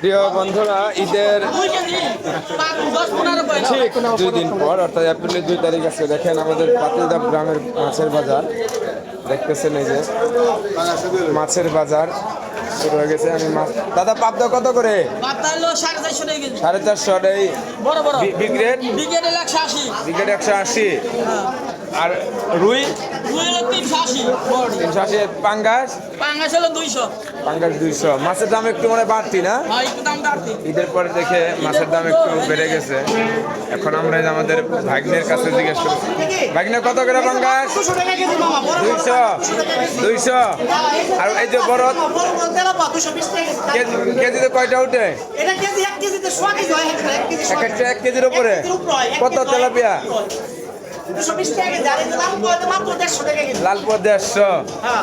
প্রিয় বন্ধুরা ঈদের ঠিক দুই দিন পর অর্থাৎ এপ্রিলের দুই তারিখ আছে দেখেন আমাদের পাতিলদাব গ্রামের মাছের বাজার। দেখতেছেন এই যে মাছের বাজার শুরু হয়ে গেছে। আমি মাছ দাদা পাবদা কত করে? সাড়ে চারশো বিগ্রেড হলো একশো আশি। বিগ্রেড একশো আশি। আর রুই? হলো তিনশো আশি তিনশো আশি পাঙ্গাস? পাঙ্গাস হলো দুইশো। পাঙ্গাস দুইশো। মাছের দাম একটু মানে বাড়তি না? হয় একটু দাম বাড়তি। ঈদের পরে দেখে মাছের দাম একটু বেড়ে গেছে। এখন আমরা যে আমাদের ভাগ্নের কাছে জিজ্ঞেস করছি ভাগ্নে কত করে পাঙ্গাস? দুইশো দুইশো। আর এই যে। কেজি- কেজিতে কয়টা উঠে? এক কেজির উপরে? কত তেলাপিয়া? দুশো বিশ টাকা কেজি আর এই যে লাল কয়তে মাত্র দেড়শো হ্যাঁ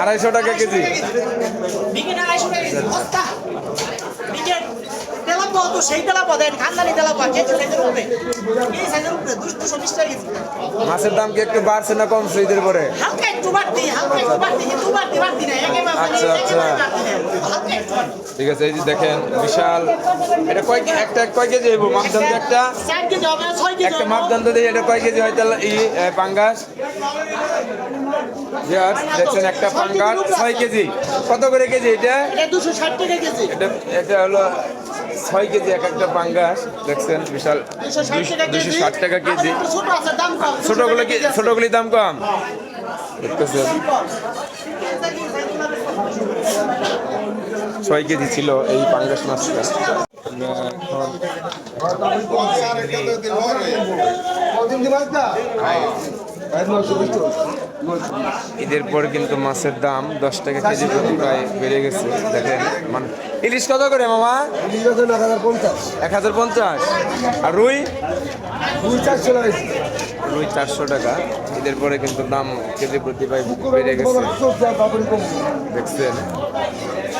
আড়াইশো টাকা কেজি। সাইজের উপরে। এই সাইজের উপরে দুশো টাকা মাছের দাম কি একটু বাড়ছে না কমছে ঈদের পরে? হালকা একটু বাড়তি হালকা একটু বাড়তি কিন্তু বাড়তি বাড়তি না আচ্ছা, আচ্ছা। ঠিক আছে এই যে দেখেন বিশাল। এটা কয় একটা কয় কেজি হইব? মাপদান একটা? একটা হবে। মাপদান তো এটা কয় কেজি হয় তাহলে? ই পাঙ্গাস? দেখছেন একটা পাঙ্গাস। ছয় কেজি। কত করে কেজি এটা? এটা দুশো ষাট টাকা কেজি। এটা এটা হলো ছয় কেজি এক একটা পাঙ্গাস দেখছেন বিশাল দুশো ষাট টাকা কেজি। ছোটগুলো কি ছোটগুলির দাম কম? দেখতেছেন। ছয় কেজি ছিল এই পাঙ্গাস মাছটা। ঈদের পর কিন্তু মাছের দাম দশ টাকা কেজি প্রতি প্রায় বেড়ে গেছে। দেখেন মানে ইলিশ কত করে মামা? এক হাজার পঞ্চাশ। আর রুই? রুই চারশো টাকা এদের পরে কিন্তু দাম কেজি প্রতি বেড়ে গেছে। দেখছেন?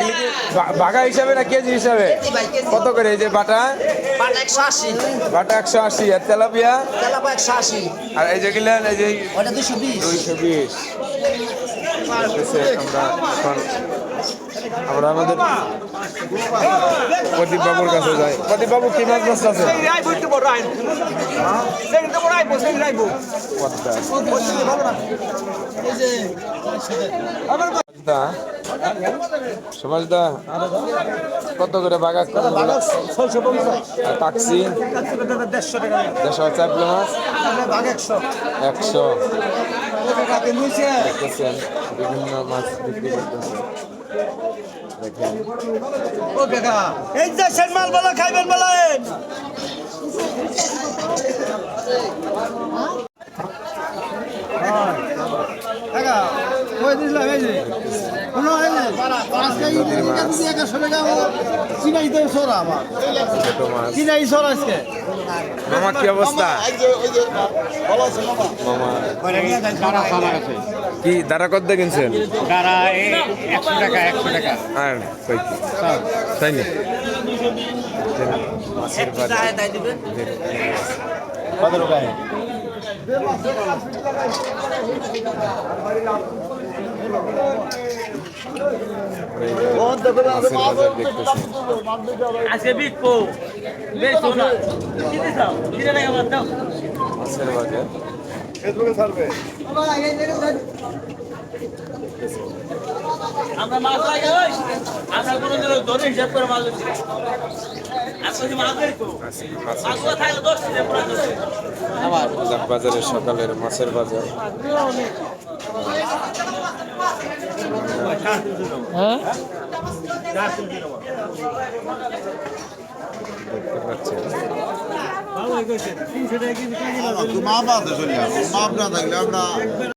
এগুলি কি বাঘা হিসাবে না কেজি হিসাবে? কত করে এই যে বাটা? বাটা একশো আশি। বাটা একশো আশি আর তেলাপিয়া? তেলাপা একশো আশি। আর এই যে গিলেন এই যে দুশো বিশ। দুইশো বিশ। আমরা আমরা আমাদের প্রদীপ বাবুর কাছে যাই। প্রদীপ বাবু কি মাছ মাছ আছে? পদ্মা। পদ্মা সমাজ দা কত করে বাগা টাক্সি দেড়শো চার কিলো মাছ? একশো। দেখতেছেন বিভিন্ন মাছ বিক্রি করতেছে। দেখেন। এই যে মাল বলা, খাইবেন বলেন ছোট মাছ মামা কি অবস্থা? কি দাঁড়া কত কিনছেন? একশো টাকা একশো টাকা। আর তাই না? কত টাকা আজকে বিকবো বেশো না কিনে দাও কিনে টাকা বাদ দাও। মাছের বাজার আমরা মাছ লাগে ওই? আমরা কোনো দিন ধরে হিসাব করে মাছ বাজারের সকালের মাছের বাজার। দেখতে পাচ্ছেন মা বাদ চলে না থাকলে আমরা